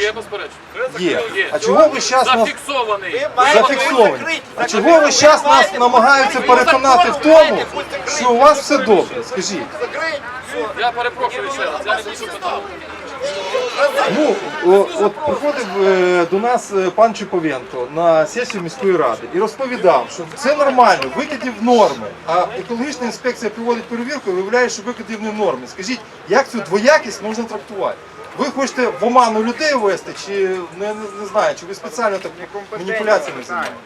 Є, безперечно. Є. Є. А чого ви зараз нас Зафіксований. зафіксовані? А чого ви зараз нас намагаються переконати в тому, що у вас все добре? Скажіть. Я перепрошую ще раз, я не хочу питати. Ну, о- от приходив е, до нас е, пан Чеповенко на сесію міської ради і розповідав, що це нормально, викидів норми. А екологічна інспекція проводить перевірку і виявляє, що викидів не норми. Скажіть, як цю двоякість можна трактувати? Ви хочете в оману людей ввести, чи не, не, не знаю, чи ви спеціально так маніпуляціями займаєтесь?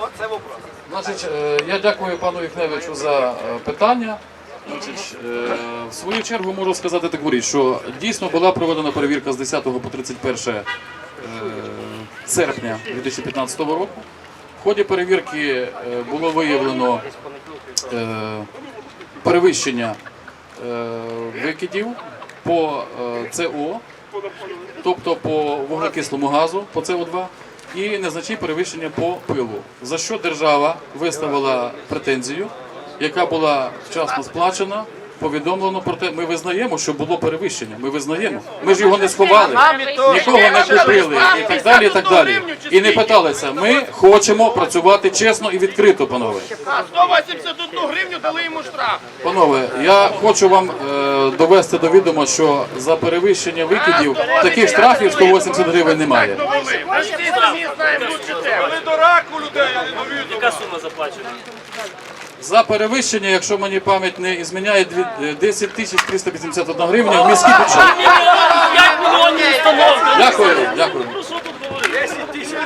Оце вопрос. Значить, е, я дякую пану Вікневичу за е, питання. Значить, е, в свою чергу можу сказати таку річ, що дійсно була проведена перевірка з 10 по 31 е, серпня 2015 року. В ході перевірки е, було виявлено е, перевищення е, викидів по СО, тобто по вуглекислому газу, по СО2, і незначні перевищення по пилу. За що держава виставила претензію, яка була вчасно сплачена. Повідомлено про те, ми визнаємо, що було перевищення. Ми визнаємо. Ми ж його не сховали, нікого не купили і так далі. І так далі. І не питалися. Ми хочемо працювати чесно і відкрито, панове. А 181 гривню дали йому штраф. Панове, я хочу вам е, довести до відома, що за перевищення викидів таких штрафів 180 гривень немає. Ми всі самі знаємо лучше тебе. Ви до раку людей, я не довіду. Яка сума заплачена? За перевищення, якщо мені пам'ять не зміняє, дві- е, 10 тисяч 381 гривня в міський бюджет. 5 мільйонів установка. Дякую, дякую. 10 тисяч.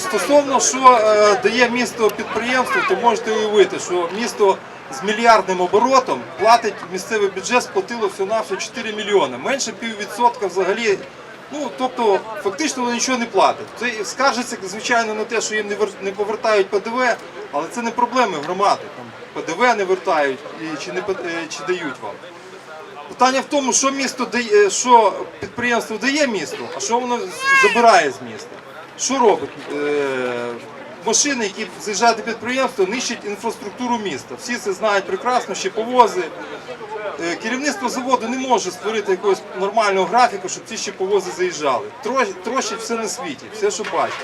Стосовно, що е, дає місто підприємству, то можете уявити, що місто з мільярдним оборотом платить місцевий бюджет, сплатило всього на 4 мільйони. Менше піввідсотка взагалі. Ну, тобто, фактично вони нічого не платять. Це скаржиться, звичайно, на те, що їм не вер- повертають ПДВ, але це не проблеми громади. Там ПДВ не вертають і, чи, не, е, чи дають вам. Питання в тому, що місто дає, що підприємство дає місту, а що воно забирає з міста. Що робить? Е, машини, які заїжджають до підприємства, нищать інфраструктуру міста. Всі це знають прекрасно, ще повози. Е, Керівництво заводу не може створити якогось нормального графіку, щоб ці ще повози заїжджали. Тро- Трощать все на світі, все, що бачить.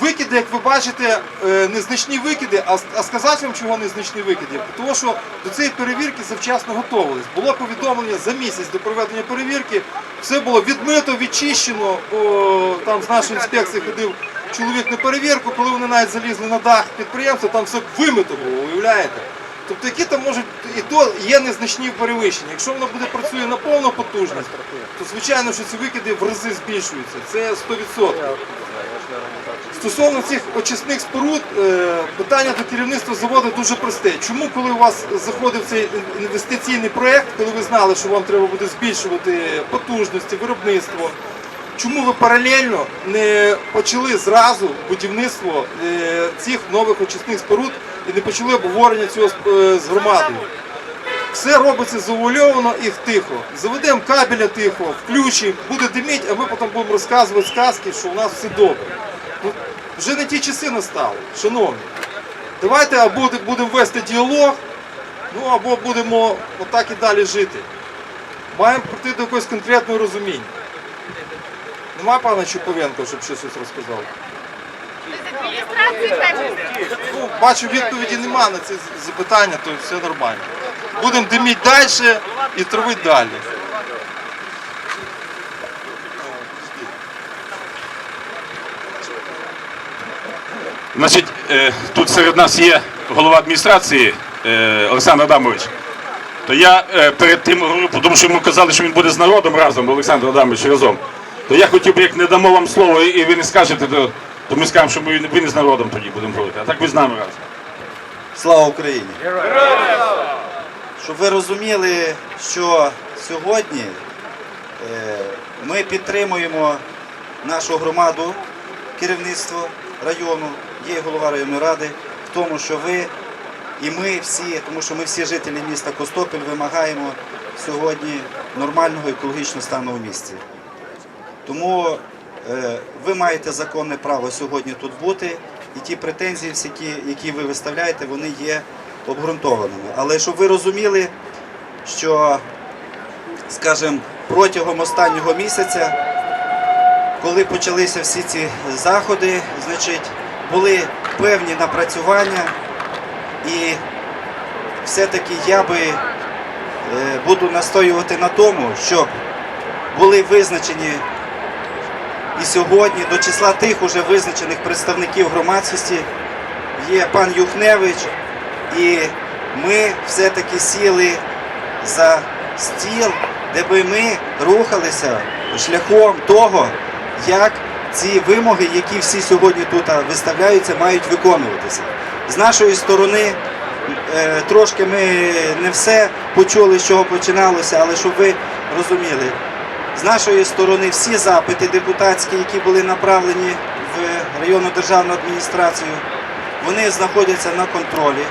Викиди, як ви бачите, е, незначні викиди, а, сказати вам, чого незначні викиди? Тому що до цієї перевірки завчасно готувались. Було повідомлення за місяць до проведення перевірки, все було відмито, відчищено. О, там з нашої інспекції ходив чоловік на перевірку, коли вони навіть залізли на дах підприємства, там все вимито було, уявляєте? Тобто які там можуть, і то є незначні перевищення. Якщо воно буде працює на повну потужність, то звичайно, що ці викиди в рази збільшуються. Це 100%. Стосовно цих очисних споруд, е, питання до керівництва заводу дуже просте. Чому, коли у вас заходив цей інвестиційний проєкт, коли ви знали, що вам треба буде збільшувати потужності, виробництво, чому ви паралельно не почали зразу будівництво е, цих нових очисних споруд і не почали обговорення цього з- е, громадою? Все робиться завуальовано і тихо. Заведемо кабеля тихо, включимо, буде диміть, а ми потім будемо розказувати сказки, що у нас все добре. Ну, вже не ті часи настали, шановні. Давайте або будемо вести діалог, ну або будемо отак і далі жити. Маємо прийти до якогось конкретного розуміння. Нема пана Чуповенко, щоб щось розказав? Ну, бачу, відповіді нема на ці запитання, то все нормально. Будемо диміти далі і травити далі. Значить, е, тут серед нас є голова адміністрації е, Олександр Адамович. То я е, перед тим говорю, тому що йому казали, що він буде з народом разом, Олександр Адамович разом. То я хотів би, як не дамо вам слово, і ви не скажете, то, то ми скажемо, що ми ви не з народом тоді будемо говорити. А так ви з нами разом. Слава Україні! Щоб ви розуміли, що сьогодні е, ми підтримуємо нашу громаду, керівництво району, є голова районної ради, в тому, що ви і ми всі, тому що ми всі жителі міста Костопіль вимагаємо сьогодні нормального екологічного стану в місті. Тому ви маєте законне право сьогодні тут бути, і ті претензії, всі, які, які ви виставляєте, вони є обґрунтованими. Але щоб ви розуміли, що скажімо, протягом останнього місяця, коли почалися всі ці заходи, значить, були певні напрацювання, і все-таки я би е, буду настоювати на тому, щоб були визначені і сьогодні до числа тих уже визначених представників громадськості є пан Юхневич, і ми все-таки сіли за стіл, де би ми рухалися шляхом того, як ці вимоги, які всі сьогодні тут виставляються, мають виконуватися. З нашої сторони е, трошки ми не все почули, з чого починалося, але щоб ви розуміли, з нашої сторони всі запити депутатські, які були направлені в районну державну адміністрацію, вони знаходяться на контролі.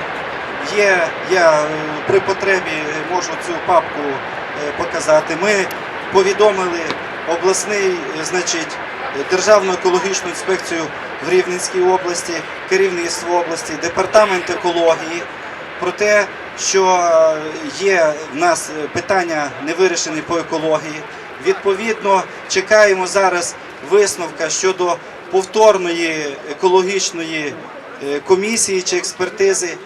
Є, я е, при потребі можу цю папку е, показати. Ми повідомили обласний, е, значить, Державну екологічну інспекцію в Рівненській області, керівництво області, департамент екології про те, що є в нас питання не вирішені по екології. Відповідно, чекаємо зараз висновка щодо повторної екологічної е, комісії чи експертизи.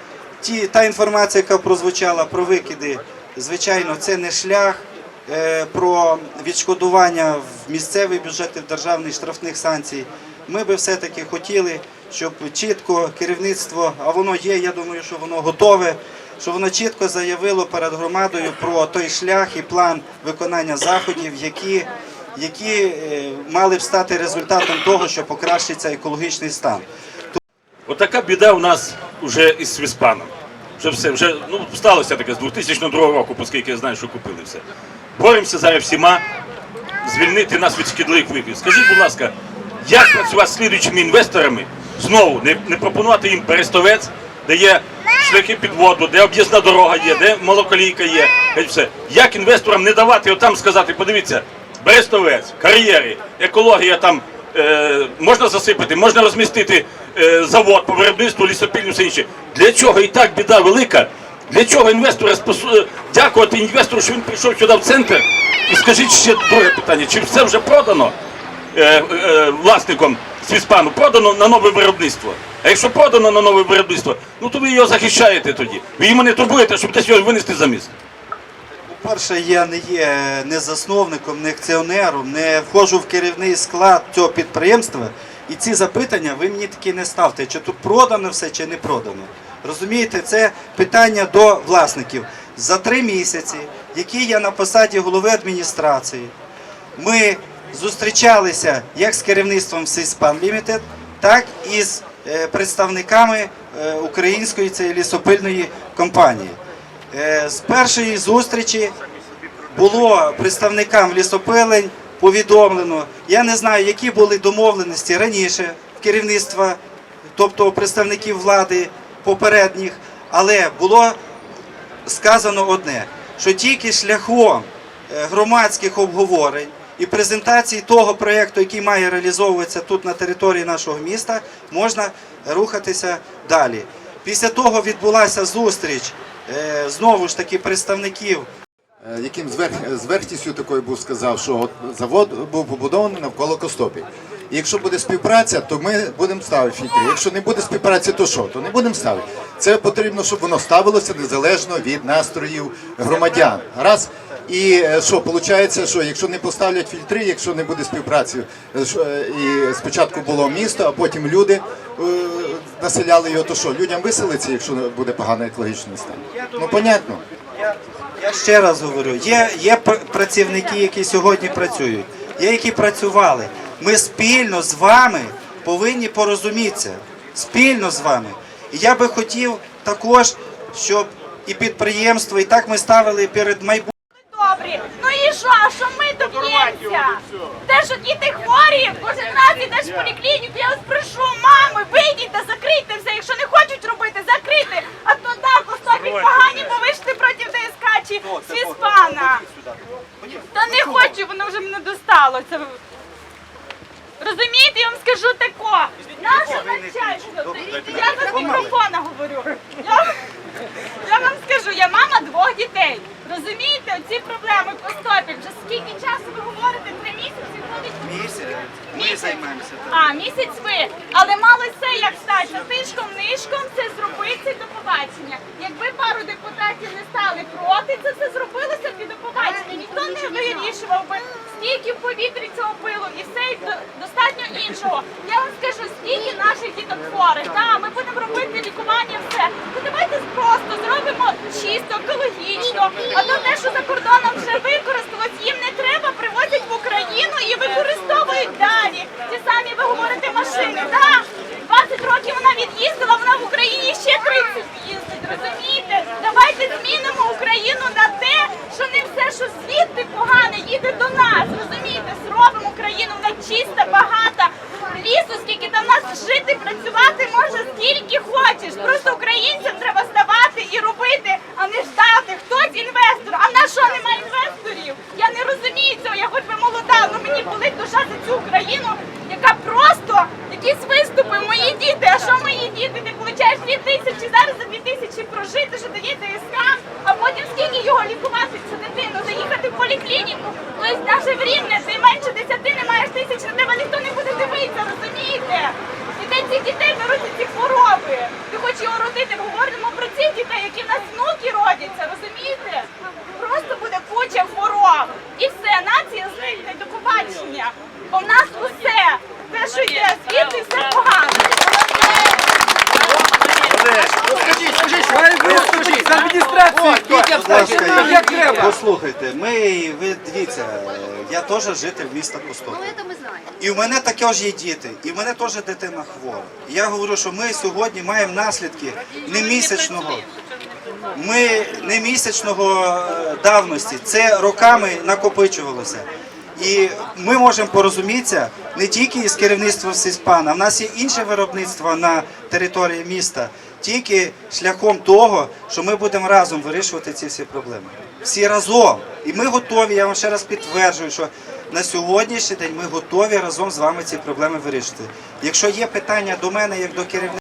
Ті, та інформація, яка прозвучала про викиди, звичайно, це не шлях е, про відшкодування в місцевий бюджет і в державний штрафних санкцій. Ми би все-таки хотіли, щоб чітко керівництво, а воно є, я думаю, що воно готове, щоб воно чітко заявило перед громадою про той шлях і план виконання заходів, які, які е, мали б стати результатом того, що покращиться екологічний стан. Отака біда у нас вже із Свіспаном. Вже все, вже ну, сталося таке з 2002 року, оскільки я знаю, що купили все. Боремося зараз всіма звільнити нас від шкідливих випів. Скажіть, будь ласка, як працювати з слідуючими інвесторами? Знову не, не пропонувати їм перестовець, де є шляхи під воду, де об'їзна дорога є, де молоколійка є. все. Як інвесторам не давати отам сказати, подивіться, Берестовець, кар'єри, екологія там е, можна засипати, можна розмістити е, завод по виробництву лісопільню, все інше. Для чого і так біда велика? Для чого інвестора спосу- е, дякувати інвестору, що він прийшов сюди в центр? І скажіть ще друге питання: чи все вже продано е, е, власником Свіспану? Продано на нове виробництво? А якщо продано на нове виробництво, ну то ви його захищаєте тоді. Ви йому не турбуєте, щоб десь його винести за міст. По-перше, я не є не засновником, не акціонером, не входжу в керівний склад цього підприємства. І ці запитання ви мені такі не ставте, чи тут продано все, чи не продано. Розумієте, це питання до власників. За три місяці, які я на посаді голови адміністрації, ми зустрічалися як з керівництвом Сиспан Лімітед, так і з представниками е, української цієї лісопильної компанії. Е, З першої зустрічі було представникам лісопилень повідомлено. Я не знаю, які були домовленості раніше керівництва, тобто представників влади попередніх, але було сказано одне, що тільки шляхом е, громадських обговорень і презентації того проєкту, який має реалізовуватися тут на території нашого міста, можна рухатися далі. Після того відбулася зустріч е, знову ж таки представників Е, яким зверхністю такою був сказав, що завод був побудований навколо Костопі. І якщо буде співпраця, то ми будемо ставити фільтри. Якщо не буде співпраці, то що? То не будемо ставити. Це потрібно, щоб воно ставилося незалежно від настроїв громадян. Раз. І е, що, виходить, що якщо не поставлять фільтри, якщо не буде співпраці, е, е, і спочатку було місто, а потім люди населяли його, то що, людям виселиться, якщо буде поганий екологічний стан? Ну, понятно. Я, я ще раз говорю, є, є працівники, які сьогодні працюють, є які працювали. Ми спільно з вами повинні порозумітися. Спільно з вами. І я би хотів також, щоб і підприємство, і так ми ставили перед майбутнім. Що, а що ми доб'ємося? Те, що діти хворі, кожен раз ідеш в поліклініку, я вас прошу, мами, вийдіть та закрийте все. Якщо не хочуть робити, закрийте. А то так, остатні погані, бо ви ж ти проти ДСК чи Свіспана. Та не хочу, воно вже мене достало. Це... Розумієте, я вам скажу тако. Наше начальство, я без мікрофона говорю. Я, я вам скажу, я мама двох дітей. Розумієте, оці проблеми по стопі. Вже скільки часу ви говорите? Три місяці ходить? Місяць. Ми займаємося. А, місяць ви. Але мали це як стати тишком нишком це зробити до побачення. Якби пару депутатів не стали проти, це все зробилося б і до побачення. Ніхто не вирішував би стільки в повітрі цього пилу і все і достатньо іншого. Я вам скажу, скільки наших діток хворих. Да, ми будемо робити лікування, все. То давайте просто зробимо чисто, екологічно. А то те, що за кордоном вже використалось, їм не треба, привозять в Україну і використовують далі. Ті самі ви говорите машини. Да, 20 років вона від'їздила, вона в Україні ще 30 їздить. Розумієте? Давайте змінимо Україну на те, що не все, що звідти погане, їде до нас. Розумієте? Зробимо Україну вона чиста, багата. Лісу, скільки там нас жити, працювати може скільки хочеш. Просто українцям треба ставати і робити, а не ждати. Хтось інвестор. А в нас що немає інвесторів? Я не розумію цього. Я хоч би молода, але мені болить душа за цю Україну, яка просто якісь виступи. Мої діти. А що мої діти? Ти получаєш дві тисячі зараз за дві тисячі прожити, що дає ТСК, а потім скільки його лікувати цю дитину, заїхати в поліклініку. Тобто навіть в Рівне ти менше десяти не маєш тисяч, на тебе ніхто не буде дивитися, розумієте? І де цих дітей беруть ці хвороби. Ти хочеш його родити, говоримо про цих дітей, які в нас внуки родяться, розумієте? Просто буде куча хвороб. І все, нація зникне, до побачення. Бо в нас усе, те, що йде звідти, все погано. Як треба? Послухайте, ми, ви дивіться, я теж житель міста Костопіль. Ну. І в мене також є діти, і в мене теж дитина хвора. І я говорю, що ми сьогодні маємо наслідки не місячного. Ми не місячного е, давності, це роками накопичувалося. І ми можемо порозумітися не тільки із керівництвом Сіспана, в нас є інше виробництво на території міста, тільки шляхом того, що ми будемо разом вирішувати ці всі проблеми. Всі разом. І ми готові, я вам ще раз підтверджую, що на сьогоднішній день ми готові разом з вами ці проблеми вирішити. Якщо є питання до мене як до керівника,